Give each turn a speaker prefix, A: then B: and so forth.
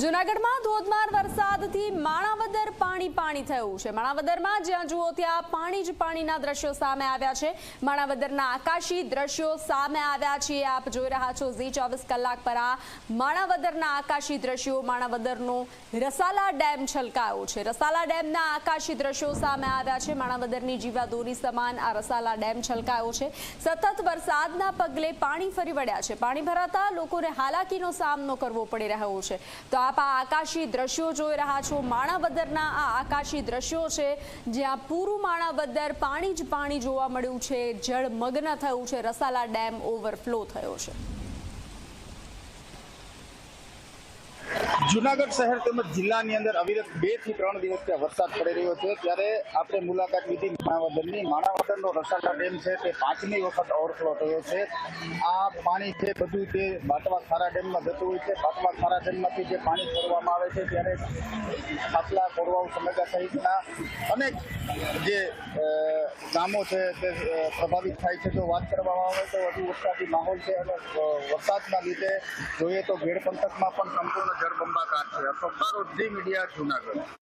A: જૂનાગઢમાં ધોધમાર વરસાદથી માણાવદર પાણી પાણી થયું છે. માણાવદરમાં જ્યાં જુઓ ત્યાં પાણી જ પાણીના દ્રશ્યો સામે આવ્યા છે. માણાવદરના આકાશી દ્રશ્યો સામે આવ્યા છે આપ જોઈ રહ્યા છો ઝી ચોવીસ કલાક પર આ માણાવદરના આકાશી દ્રશ્યો. માણાવદરનો રસાલા ડેમ છલકાયો છે. રસાલા ડેમના આકાશી દ્રશ્યો સામે આવ્યા છે. માણાવદરની જીવાદોરી સમાન આ રસાલા ડેમ છલકાયો છે. સતત વરસાદના પગલે પાણી ફરી વળ્યા છે. પાણી ભરાતા લોકોને હાલાકીનો સામનો કરવો પડી રહ્યો છે. તો આપ આ આકાશી દ્રશ્યો જોઈ રહ્યા છો. માણાવદરના આ આકાશી દ્રશ્યો છે, જ્યાં પૂરું માણાવદર પાણી જ પાણી જોવા મળ્યું છે. જળમગ્ન થયું છે. રસાલા ડેમ ઓવરફ્લો થયો છે.
B: જુનાગઢ શહેર તેમજ જિલ્લાની અંદર અવિરત બેથી ત્રણ દિવસથી વરસાદ પડી રહ્યો છે. ત્યારે આપણે મુલાકાત લીધી માણાવદરની. માણાવદરનો રસાલા ડેમ છે તે પાંચમી વખત ઓવરફ્લો થયો છે. આ પાણી છે બધું તે બાટવા ખારા ડેમમાં જતું હોય છે. બાટવા ખારા ડેમમાંથી જે પાણી છોડવામાં આવે છે ત્યારે ખાટલા કોરવાઉ સમગા સહિતના અનેક જે ગામો છે તે પ્રભાવિત થાય છે. જો વાત કરવામાં આવે તો વધુ વરસાદી માહોલ છે અને વરસાદના લીધે જોઈએ તો ભેડ પંથકમાં પણ સંપૂર્ણ જળબંબાકાર છે. અશોક ઝી મીડિયા જુનાગઢ.